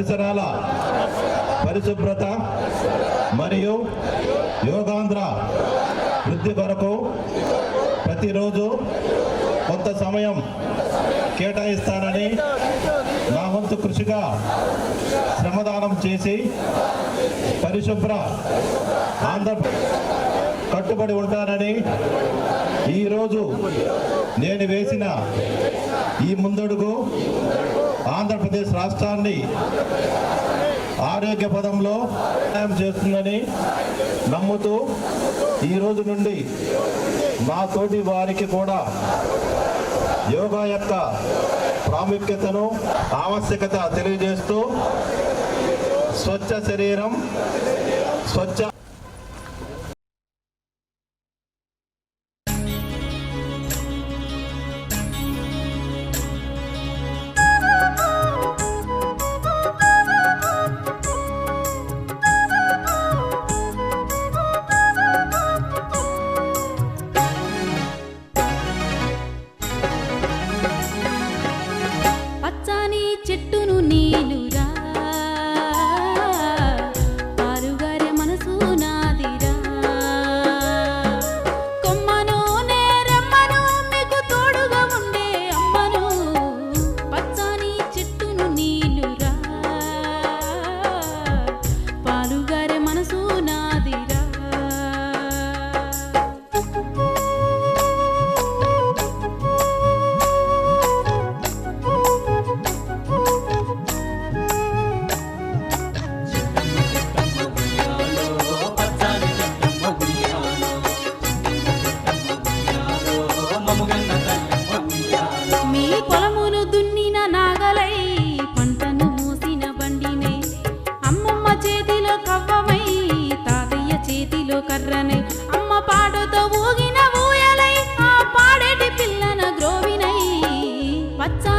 పరిసరాల పరిశుభ్రత మరియు యోగాంధ్ర వృద్ధి కొరకు ప్రతిరోజు కొంత సమయం కేటాయిస్తానని నా వంతు కృషిగా శ్రమదానం చేసి పరిశుభ్ర ఆంధ్ర కట్టుబడి ఉంటానని ఈరోజు నేను వేసిన ఈ ముందడుగు ఆంధ్రప్రదేశ్ రాష్ట్రాన్ని ఆరోగ్య పదంలో సహాయం చేస్తుందని నమ్ముతూ ఈ రోజు నుండి మా తోటి వారికి కూడా యోగా యొక్క ప్రాముఖ్యతను ఆవశ్యకత తెలియజేస్తూ స్వచ్ఛ శరీరం స్వచ్ఛ చెట్టు మీ పొలమును దున్నిన నాగలై పంటను మూసిన బండినే. అమ్మమ్మ చేతిలో కవ్వమై తాతయ్య చేతిలో కర్రనై. అమ్మ పాడుతో ఊగిన పాడేటి పిల్లన ద్రోవినై వచ్చా